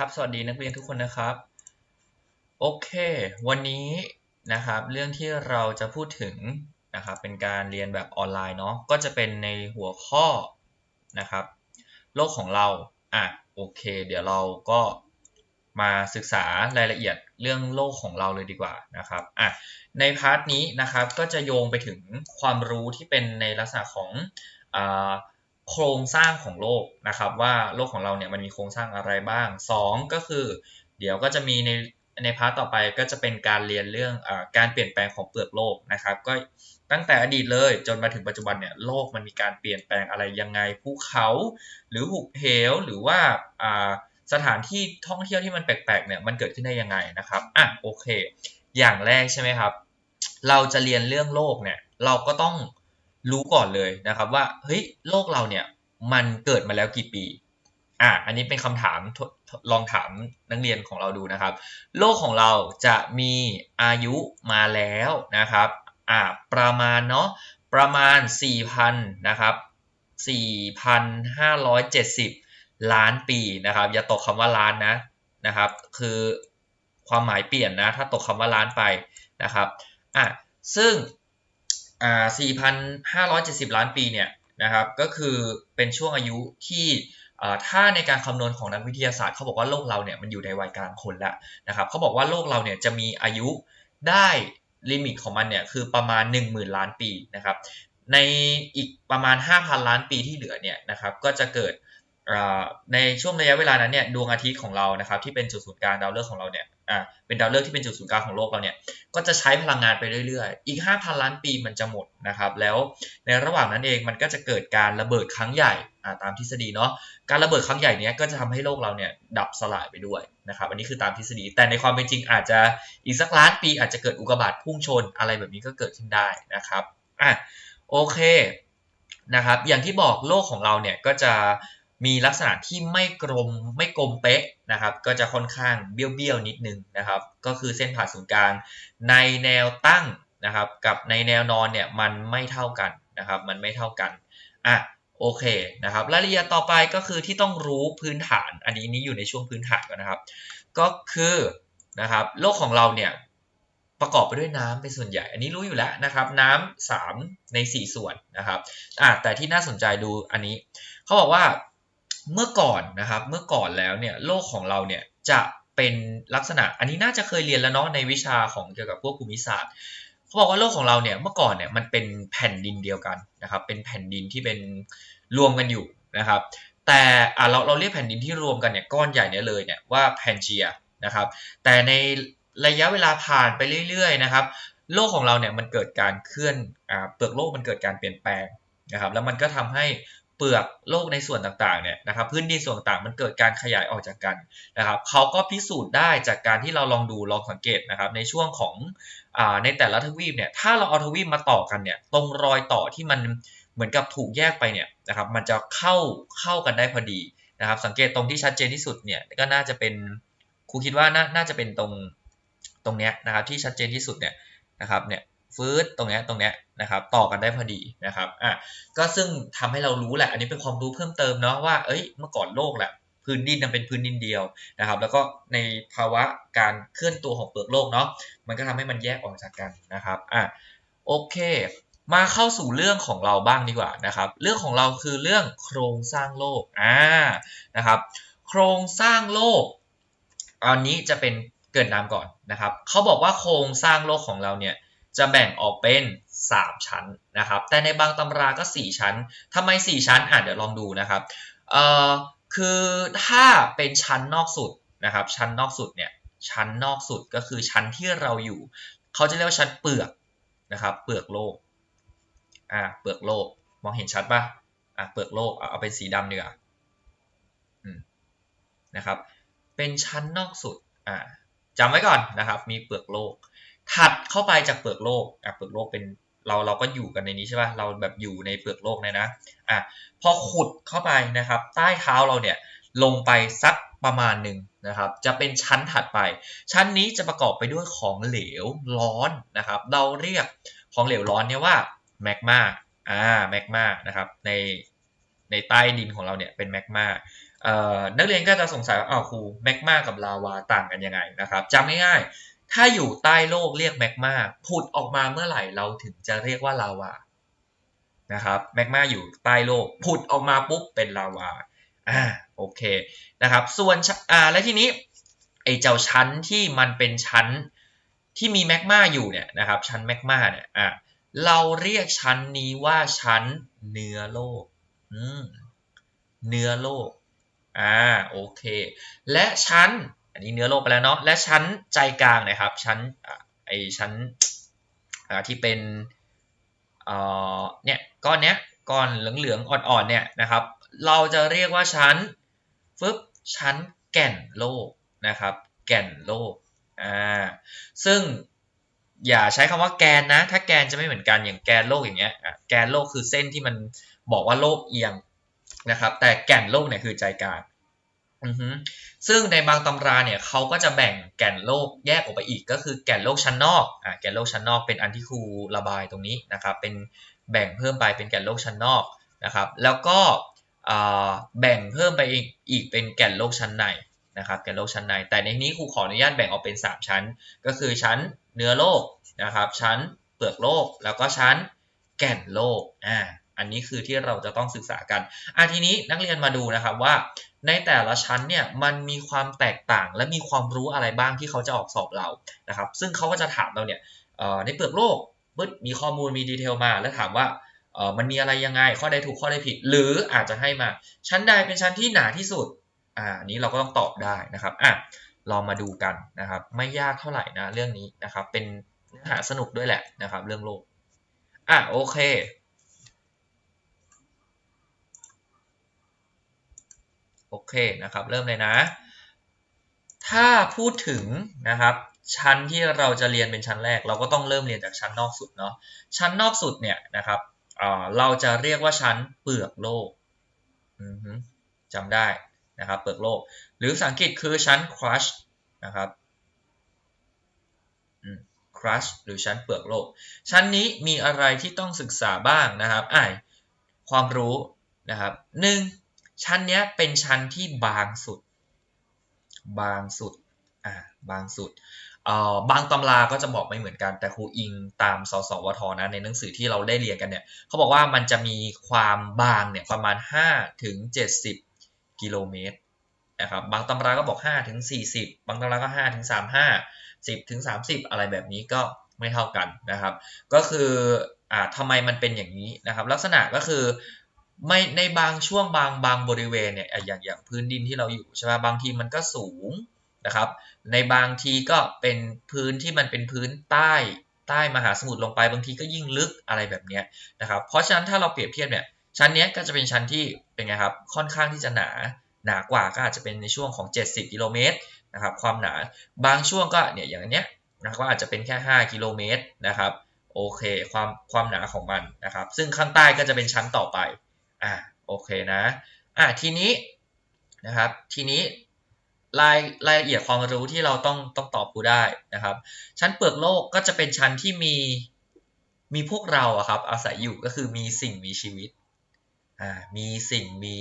ครับสวัสดีนักเรียนทุกคนนะครับโอเค วันนี้นะครับเรื่องที่เราจะพูดถึงนะครับเป็นการเรียนแบบออนไลน์เนาะก็จะเป็นในหัวข้อนะครับ โลกของเราอะโอเค เดี๋ยวเราก็มาศึกษารายละเอียดเรื่องโลกของเราเลยดีกว่านะครับอะในพาร์ทนี้นะครับก็จะโยงไปถึงความรู้ที่เป็นในลักษณะของอ่า โครงสร้างของโลกนะครับ ว่าโลกของเราเนี่ยมันมีโครงสร้างอะไรบ้าง 2 ก็คือ เดี๋ยวก็จะมีในในพาร์ทต่อไปก็จะเป็นการเรียนเรื่องอการเปลี่ยนแปลงของเปลือกโลกนะครับ ก็ตั้งแต่อดีตเลยจนมาถึงปัจจุบันเนี่ยโลกมันมีการเปลี่ยนแปลงอะไรยังไงภูเขาหรือหุบเหวหรือว่าสถานที่ท่องเที่ยวที่มันแปลกๆเนี่ยมันเกิดขึ้นได้ยังไงนะครับอะโอเค อย่างแรกใช่ไหมครับ เราจะเรียนเรื่องโลกเนี่ยเราก็ต้อง รู้ก่อนเลยนะครับว่าเฮ้ยโลกเราเนี่ยมันเกิดมาแล้วกี่ปีอะอันนี้เป็นคำถามลองถามนักเรียนของเราดูนะครับ โลกของเราจะมีอายุมาแล้วนะครับอะประมาณเนาะประมาณ 4,000นะครับ4,570 ล้านปีนะครับอย่าตกคำว่าล้านนะนะครับ คือความหมายเปลี่ยนนะถ้าตกคำว่าล้านไปนะครับอะซึ่ง อ่า4,570 ล้านปีเนี่ยนะครับก็คือเป็นช่วงอายุที่ถ้าในการคำนวณของนักวิทยาศาสตร์เขาบอกว่าโลกเราเนี่ยมันอยู่ในวัยกลางคนแล้วนะครับเขาบอกว่าโลกเราเนี่ยจะมีอายุได้ลิมิตของมันเนี่ยคือประมาณ 10,000 ล้านปีนะครับในอีกประมาณ 5,000 ล้านปีที่เหลือเนี่ยนะครับก็จะเกิดในช่วงระยะเวลานั้นเนี่ยดวงอาทิตย์ของเรานะครับที่เป็นจุดศูนย์กลางดาวฤกษ์ของเราเนี่ย อ่าเป็นดาวฤกษ์ที่เป็นจุดศูนย์กลางของโลกเราเนี่ยก็จะใช้พลังงานไปเรื่อยๆ อีก 5,000 ล้านปีมันจะหมดนะครับแล้วในระหว่างนั้นเองมันก็จะเกิดการระเบิดครั้งใหญ่อ่าตามทฤษฎีเนาะการระเบิดครั้งใหญ่เนี้ยก็จะทำให้โลกเราเนี่ยดับสลายไปด้วยนะครับอันนี้คือตามทฤษฎี แต่ในความเป็นจริงอาจจะอีกสักล้านปีอาจจะเกิดอุกกาบาตพุ่งชนอะไรแบบนี้ก็เกิดขึ้นได้นะครับอะโอเคนะครับอย่างที่บอกโลกของเราเนี่ยก็จะ มีลักษณะที่ไม่กลมไม่กลมเป๊ะนะครับ ก็จะค่อนข้างเบี้ยวๆนิดนึงนะครับ ก็คือเส้นผ่าศูนย์กลางในแนวตั้งนะครับ กับในแนวนอนเนี่ยมันไม่เท่ากันนะครับ มันไม่เท่ากันอะโอเคนะครับรายละเอียดต่อไปก็คือที่ต้องรู้พื้นฐาน อันนี้นี้อยู่ในช่วงพื้นฐานก่อนนะครับ ก็คือนะครับโลกของเราเนี่ยประกอบไปด้วยน้ำเป็นส่วนใหญ่ อันนี้รู้อยู่แล้วนะครับ น้ำ3ใน 4 ส่วนนะครับอะแต่ที่น่าสนใจดูอันนี้เขาบอกว่า เมื่อก่อนนะครับเมื่อก่อนแล้วเนี่ยโลกของเราเนี่ยจะเป็นลักษณะอันนี้น่าจะเคยเรียนแล้วเนาะในวิชาของเกี่ยวกับพวกภูมิศาสตร์เขาบอกว่าโลกของเราเนี่ยเมื่อก่อนเนี่ยมันเป็นแผ่นดินเดียวกันนะครับเป็นแผ่นดินที่เป็นรวมกันอยู่นะครับ แต่เราเราเรียกแผ่นดินที่รวมกันเนี่ยก้อนใหญ่เนี่ยเลยเนี่ยว่าแพนเจียนะครับแต่ในระยะเวลาผ่านไปเรื่อยๆนะครับโลกของเราเนี่ยมันเกิดการเคลื่อนอ่าเปลือกโลกมันเกิดการเปลี่ยนแปลงนะครับแล้วมันก็ทำให้ เปลือกโลกในส่วนต่างๆเนี่ยนะครับพื้นดินส่วนต่างๆมันเกิดการขยายออกจากกันนะครับเขาก็พิสูจน์ได้จากการที่เราลองดูลองสังเกตนะครับในช่วงของอในแต่ละทวีปเนี่ยถ้าเราเอาทวีปมาต่อกันเนี่ยตรงรอยต่อที่มันเหมือนกับถูกแยกไปเนี่ยนะครับมันจะเข้าเข้ากันได้พอดีนะครับสังเกตตรงที่ชัดเจนที่สุดเนี่ยก็น่าจะเป็นครูคิดว่าน่าน่าจะเป็นตรงตรงเนี้ยนะครับที่ชัดเจนที่สุดเนี่ยนะครับเนี่ย ฟืดตรงเนี้ยตรงเนี้ยนะครับต่อกันได้พอดีนะครับอะก็ซึ่งทำให้เรารู้แหละ อันนี้เป็นความรู้เพิ่มเติมเนาะว่าเอ้ยเมื่อก่อนโลกแหละพื้นดินมันเป็นพื้นดินเดียวนะครับ แล้วก็ในภาวะการเคลื่อนตัวของเปลือกโลกเนาะมันก็ทำให้มันแยกออกจากกันนะครับอะโอเคมาเข้าสู่เรื่องของเราบ้างดีกว่านะครับ เรื่องของเราคือเรื่องโครงสร้างโลกอ่านะครับ โครงสร้างโลกอันนี้จะเป็นเกิดนามก่อนนะครับเขาบอกว่าโครงสร้างโลกของเราเนี่ย จะแบ่งออกเป็น 3 ชั้นนะครับ แต่ในบางตำราก็ 4 ชั้นทำไม 4 ชั้นอะเดี๋ยวลองดูนะครับเอ่อคือถ้าเป็นชั้นนอกสุดนะครับ ชั้นนอกสุดเนี่ยชั้นนอกสุดก็คือชั้นที่เราอยู่ เขาจะเรียกว่าชั้นเปลือกนะครับ เปลือกโลกอ่าเปลือกโลกมองเห็นชัดปะอ่าเปลือกโลกเอาเป็นสีดำดีกว่าอืมนะครับ เป็นชั้นนอกสุดอ่าจำไว้ก่อนนะครับ มีเปลือกโลก ถัดเข้าไปจากเปลือกโลกอะเปลือกโลกเป็นเราเราก็อยู่กันในนี้ใช่ป่ะเราแบบอยู่ในเปลือกโลกเนี่ยนะอะพอขุดเข้าไปนะครับ ใต้เท้าเราเนี่ยลงไปสักประมาณหนึ่งนะครับ จะเป็นชั้นถัดไป ชั้นนี้จะประกอบไปด้วยของเหลวร้อนนะครับ เราเรียกของเหลวร้อนเนี่ยว่าแมกมาอ่าแมกมานะครับในในใต้ดินของเราเนี่ยเป็นแมกมาเอ่อนักเรียนก็จะสงสัยว่าอ้าวครูแมกมากับลาวาต่างกันยังไงนะครับจำง่ายๆ ถ้าอยู่ใต้โลกเรียกแมกมาผุดออกมาเมื่อไหร่เราถึงจะเรียกว่าลาวานะครับแมกมาอยู่ใต้โลกผุดออกมาปุ๊บเป็นลาวาอ่าโอเคนะครับ ส่วนอ่าและทีนี้ไอเจ้าชั้นที่มันเป็นชั้นที่มีแมกมาอยู่เนี่ยนะครับ ชั้นแมกมาเนี่ยอ่าเราเรียกชั้นนี้ว่าชั้นเนื้อโลกอืมเนื้อโลกอ่าโอเค และชั้น อันนี้เนื้อโลกไปแล้วเนาะและชั้นใจกลางนะครับ ชั้นอไอชั้นที่เป็นเนี่ยก้อนเนี้ยก้อนเหลืองๆอ่อนๆเนี่ยนะครับ เราจะเรียกว่าชั้นฟึบชั้นแก่นโลกนะครับ แก่นโลกอ่าซึ่งอย่าใช้คำว่าแกนนะ ถ้าแกนจะไม่เหมือนกันอย่างแกนโลกอย่างเงี้ยแกนโลกคือเส้นที่มันบอกว่าโลกเอียงนะครับ แต่แก่นโลกเนี่ยคือใจกลาง ซึ่งในบางตำราเนี่ยเขาก็จะแบ่งแก่นโลกแยกออกไปอีก ก็คือแก่นโลกชั้นนอกอ่าแก่นโลกชั้นนอกเป็นอันที่ครูระบายตรงนี้นะครับเป็นแบ่งเพิ่มไปเป็นแก่นโลกชั้นนอกนะครับแล้วก็แบ่งเพิ่มไปอีกอีกเป็นแก่นโลกชั้นในนะครับแก่นโลกชั้นใน แต่ในนี้ครูขออนุญาตแบ่งออกเป็น 3 ชั้น ก็คือชั้นเนื้อโลกนะครับชั้นเปลือกโลกแล้วก็ชั้นแก่นโลกอ่าอันนี้คือที่เราจะต้องศึกษากันอะทีนี้นักเรียนมาดูนะครับว่า ในแต่ละชั้นเนี่ยมันมีความแตกต่างและมีความรู้อะไรบ้างที่เขาจะออกสอบเรานะครับ ซึ่งเขาก็จะถามเราเนี่ยในเปลือกโลกปึ๊ดมีข้อมูลมีดีเทลมา แล้วถามว่ามันมีอะไรยังไงข้อใดถูกข้อใดผิด หรืออาจจะให้มา ชั้นใดเป็นชั้นที่หนาที่สุดอ่านนี้เราก็ต้องตอบได้นะครับอะลองมาดูกันนะครับ ไม่ยากเท่าไหร่นะเรื่องนี้นะครับ เป็นเนื้อหาสนุกด้วยแหละนะครับ เรื่องโลกอะโอเค โอเคนะครับ เริ่มเลยนะ ถ้าพูดถึงนะครับ ชั้นที่เราจะเรียนเป็นชั้นแรก เราก็ต้องเริ่มเรียนจากชั้นนอกสุดเนาะชั้นนอกสุดเนี่ยนะครับเเราจะเรียกว่าชั้นเปลือกโลกจำได้นะครับ เปลือกโลก หรือภาษาอังกฤษคือชั้น crush นะครับอืม crush หรือชั้นเปลือกโลก ชั้นนี้มีอะไรที่ต้องศึกษาบ้างนะครับอ่าความรู้นะครับหนึ่ง ชั้นเนี้ยเป็นชั้นที่บางสุด บางสุดอ่าบางสุดเอ่อบางตำราก็จะบอกไม่เหมือนกันแต่ครูอิงตามสสวทนะในหนังสือที่เราได้เรียนกันเนี่ยเขาบอกว่ามันจะมีความบางเนี่ยประมาณ5ถึง70 กิโลเมตรนะครับบางตำราก็บอก5ถึง40 บางตำราก็5ถึง35 10ถึง30 อะไรแบบนี้ก็ไม่เท่ากันนะครับ ก็คืออ่าทำไมมันเป็นอย่างนี้นะครับ ลักษณะก็คือ ไม่ในบางช่วงบางบางบริเวณเนี่ยอย่างอย่างพื้นดินที่เราอยู่ใช่ไหมบางทีมันก็สูงนะครับ ในบางทีก็เป็นพื้นที่มันเป็นพื้นใต้ใต้มหาสมุทรลงไปบางทีก็ยิ่งลึกอะไรแบบเนี้ยนะครับ เพราะฉะนั้นถ้าเราเปรียบเทียบเนี่ยชั้นเนี้ยก็จะเป็นชั้นที่เป็นไงครับค่อนข้างที่จะหนาหนากว่าก็อาจจะเป็นในช่วงของ 70 กิโลเมตรนะครับความหนาบางช่วงก็เนี่ยอย่างเนี้ยนะก็อาจจะเป็นแค่ 5 กิโลเมตรนะครับโอเคความความหนาของมันนะครับ ซึ่งข้างใต้ก็จะเป็นชั้นต่อไป อ่าโอเคนะอ่าทีนี้นะครับทีนี้รายรายละเอียดความรู้ที่เราต้องต้องตอบกูได้นะครับ ชั้นเปลือกโลกก็จะเป็นชั้นที่มีมีพวกเราอะครับอาศัยอยู่ก็คือมีสิ่งมีชีวิตอ่ามีสิ่งมี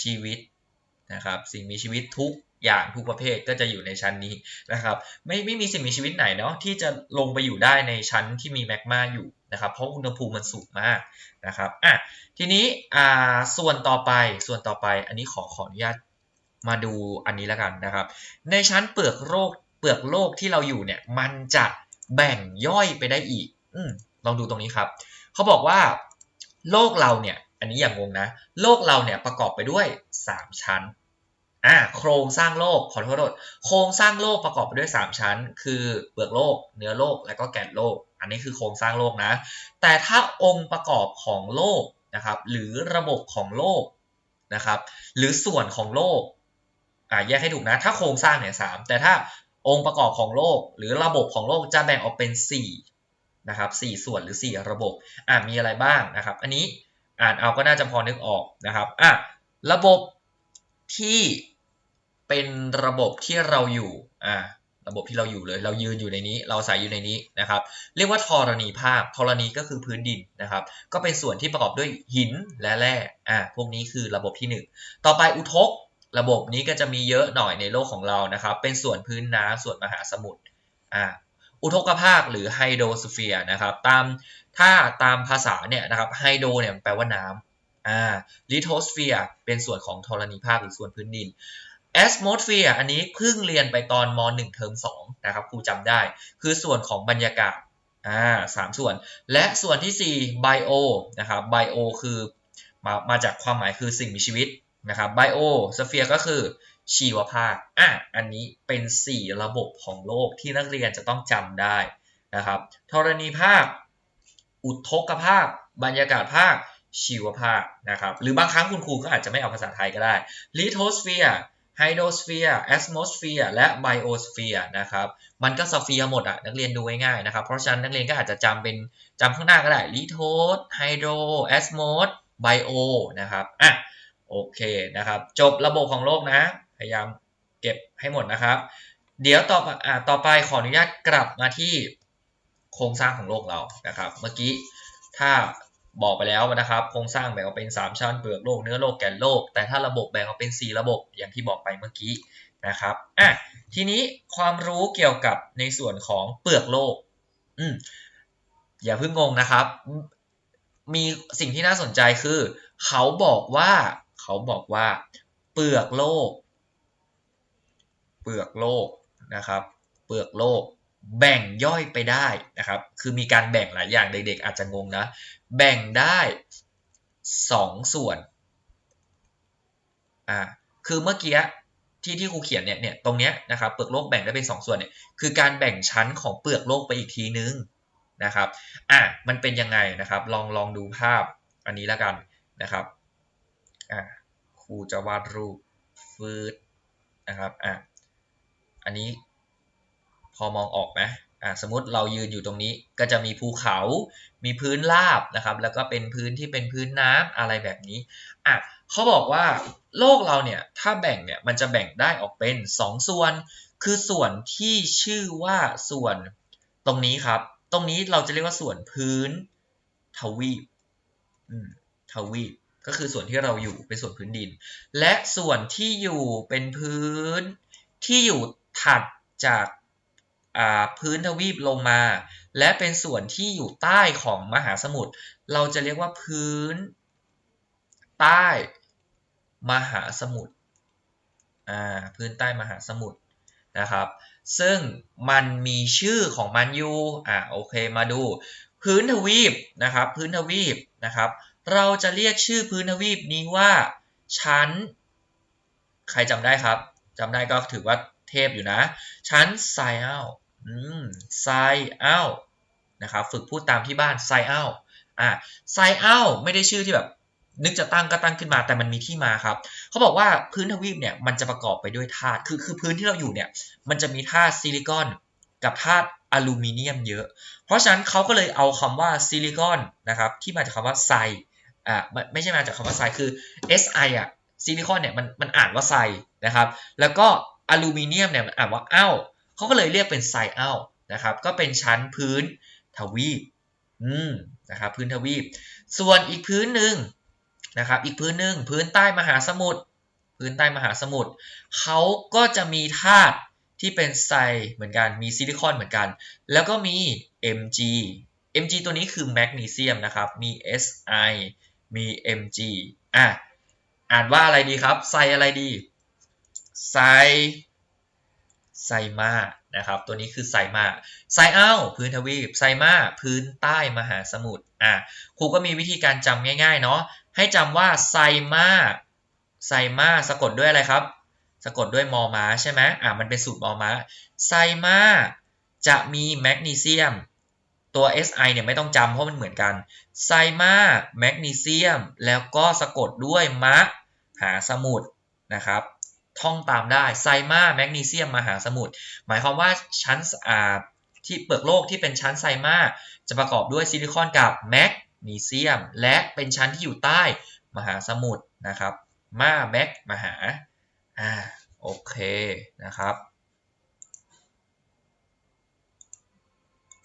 ชีวิตนะครับ สิ่งมีชีวิตทุกอย่างทุกประเภทก็จะอยู่ในชั้นนี้นะครับ ไม่ไม่มีสิ่งมีชีวิตไหนเนาะที่จะลงไปอยู่ได้ในชั้นที่มีแมกมาอยู่ นะครับเพราะอุณหภูมิมันสูงมากนะครับอะทีนี้อ่าส่วนต่อไปส่วนต่อไปอันนี้ขอขออนุญาตมาดูอันนี้แล้วกันนะครับ ในชั้นเปลือกโลกเปลือกโลกที่เราอยู่เนี่ยมันจะแบ่งย่อยไปได้อีกอืลองดูตรงนี้ครับเขาบอกว่าโลกเราเนี่ยอันนี้อย่างงงนะ โลกเราเนี่ยประกอบไปด้วย 3 ชั้นอ่าโครงสร้างโลกขอโทษโครงสร้างโลกประกอบไปด้วย 3 ชั้น คือเปลือกโลก เนื้อโลกและก็แกนโลก อันนี้คือโครงสร้างโลกนะ แต่ถ้าองค์ประกอบของโลกนะครับ หรือระบบของโลกนะครับ หรือส่วนของโลกอ่าแยกให้ถูกนะ ถ้าโครงสร้างเนี่ยสามแต่ถ้าองค์ประกอบของโลก หรือระบบของโลกจะแบ่งออกเป็น 4 นะครับสส่วนหรือ 4 ระบบอ่ามีอะไรบ้างนะครับ อันนี้อ่านเอาก็น่าจะพอนึกออกนะครับอะระบบที่เป็นระบบที่เราอยู่อ่า ระบบที่เราอยู่เลย เรายืนอยู่ในนี้ เราอาศัยอยู่ในนี้นะครับ เรียกว่าธรณีภาคธรณีก็คือพื้นดินนะครับ ก็เป็นส่วนที่ประกอบด้วยหินและแร่อ่าพวกนี้คือระบบที่หนึ่งต่อไปอุทก ระบบนี้ก็จะมีเยอะหน่อยในโลกของเรานะครับ เป็นส่วนพื้นน้ำส่วนมหาสมุทรอ่าอุทกภาคหรือไฮโดรสเฟียร์นะครับตามถ้าตามภาษาเนี่ยนะครับไฮโดรเนี่ยแปลว่าน้ำอ่าลิโทสเฟียร์เป็นส่วนของธรณีภาคหรือส่วนพื้นดิน แอสโมสเฟียอันนี้เพิ่งเรียนไปตอนม .1 เทอม2นะครับครูจำได้ คือส่วนของบรรยากาศอ่าสามส่วน และส่วนที่4ไบโอนะครับไบโอคือมามาจากความหมายคือสิ่งมีชีวิตนะครับไบโอสเฟียก็คือชีวภาคอะอันนี้เป็น 4 ระบบของโลกที่นักเรียนจะต้องจำได้นะครับธรณีภาค อุทกภาค บรรยากาศภาคชีวภาคนะครับหรือบางครั้งคุณครูก็อาจจะไม่เอาภาษาไทยก็ได้ลิโทสเฟียร์ ไฮโดรสเฟียร์แอสโมสเฟียร์และไบโอสเฟียร์นะครับ มันก็สเฟียร์หมดอะ นักเรียนดูง่ายๆนะครับ เพราะฉะนั้นนักเรียนก็อาจจะจำเป็นจำข้างหน้าก็ได้ลิโทสไฮโดรแอสโมสไบโอนะครับอะโอเคนะครับ จบระบบของโลกนะ พยายามเก็บให้หมดนะครับ เดี๋ยวต่ออ่าต่อไปขออนุญาตกลับมาที่โครงสร้างของโลกเรานะครับ เมื่อกี้ถ้า บอกไปแล้วนะครับโครงสร้างแบ่งออกเป็น 3 ชั้นเปลือกโลกเนื้อโลกแก่นโลก แต่ถ้าระบบแบ่งออกเป็น 4 ระบบอย่างที่บอกไปเมื่อกี้นะครับอะทีนี้ความรู้เกี่ยวกับในส่วนของเปลือกโลกอืมอย่าเพิ่งงงนะครับ มีสิ่งที่น่าสนใจคือ เขาบอกว่าเขาบอกว่าเปลือกโลก เปลือกโลกนะครับ เปลือกโลก แบ่งย่อยไปได้นะครับ คือมีการแบ่งหลายอย่างเด็กๆอาจจะงงนะ แบ่งได้สองส่วน อ่า คือเมื่อกี้ที่ที่ครูเขียนเนี่ยเนี่ยตรงเนี้ยนะครับเปลือกโลกแบ่งได้เป็นสองส่วนเนี่ยคือการแบ่งชั้นของเปลือกโลกไปอีกทีนึงนะครับ อะมันเป็นยังไงนะครับ ลองลองดูภาพอันนี้แล้วกันนะครับ อะครูจะวาดรูปฟืดนะครับ อะอันนี้ พอมองออกไหมอ่าสมมติเรายืนอยู่ตรงนี้ก็จะมีภูเขามีพื้นราบนะครับ แล้วก็เป็นพื้นที่เป็นพื้นน้ำอะไรแบบนี้อะเขาบอกว่าโลกเราเนี่ยถ้าแบ่งเนี่ยมันจะแบ่งได้ออกเป็น 2ส่วน คือส่วนที่ชื่อว่าส่วนตรงนี้ครับ ตรงนี้เราจะเรียกว่าส่วนพื้นทวีปอืมทวีปก็คือส่วนที่เราอยู่เป็นส่วนพื้นดิน และส่วนที่อยู่เป็นพื้นที่อยู่ถัดจาก พื้นทวีปลงมา และเป็นส่วนที่อยู่ใต้ของมหาสมุทรเราจะเรียกว่าพื้น ใต้มหาสมุทรพื้นใต้มหาสมุทรนะครับ ซึ่งมันมีชื่อของมันอยู่อ่าโอเคมาดู พื้นทวีปนะครับพื้นทวีปนะครับ เราจะเรียกชื่อพื้นทวีปนี้ว่าชั้น ใครจำได้ครับจำได้ก็ถือว่าเทพอยู่นะ ชั้นไซเอล อืมไซเอลนะครับฝึกพูดตามที่บ้านไซเอลอะไซเอลไม่ได้ชื่อที่แบบนึกจะตั้งก็ตั้งขึ้นมาแต่มันมีที่มาครับ เขาบอกว่าพื้นทวีปเนี่ยมันจะประกอบไปด้วยธาตุคือคือพื้นที่เราอยู่เนี่ยมันจะมีธาตุซิลิคอนกับธาตุอลูมิเนียมเยอะ เพราะฉะนั้นเขาก็เลยเอาคำว่าซิลิคอนนะครับที่มาจากคำว่าไซอ่าไม่ใช่มาจากคำว่าไซคือ Si อะซิลิคอนเนี่ยมันมันอ่านว่าไซนะครับแล้วก็อลูมิเนียมเนี่ยมันอ่านว่าเอ้า เขาก็เลยเรียกเป็นไซเอ้านะครับก็เป็นชั้นพื้นทวีปอืมนะครับพื้นทวีป ส่วนอีกพื้นหนึ่งนะครับอีกพื้นหนึ่งพื้นใต้มหาสมุทรพื้นใต้มหาสมุทรเขาก็จะมีธาตุที่เป็นไซเหมือนกันมีซิลิคอนเหมือนกัน แล้วก็มี Mg Mg ตัวนี้คือแมกนีเซียมนะครับมี Si มี Mg อะอ่านว่าอะไรดีครับไซอะไรดีไซ ไซมานะครับ ตัวนี้คือไซมาไซเอ้าพื้นทวีปไซมาพื้นใต้มหาสมุทรอะครูก็มีวิธีการจำง่ายๆเนาะให้จำว่าไซมาไซมาสะกดด้วยอะไรครับ สะกดด้วยมอม้าใช่ไหมอะมันเป็นสูตรมอม้าไซมาจะมีแมกนีเซียม ตัว Si เนี่ยไม่ต้องจำเพราะมันเหมือนกันไซมาแมกนีเซียม แล้วก็สะกดด้วยมะหาสมุทรนะครับ ท่องตามได้ไซมาแมกนีเซียมมหาสมุทรหมายความว่าชั้นอ่าที่เปลือกโลกที่เป็นชั้นไซมาจะประกอบด้วยซิลิคอนกับแมกนีเซียม และเป็นชั้นที่อยู่ใต้มหาสมุทรนะครับมาแมกมหาอ่าโอเคนะครับ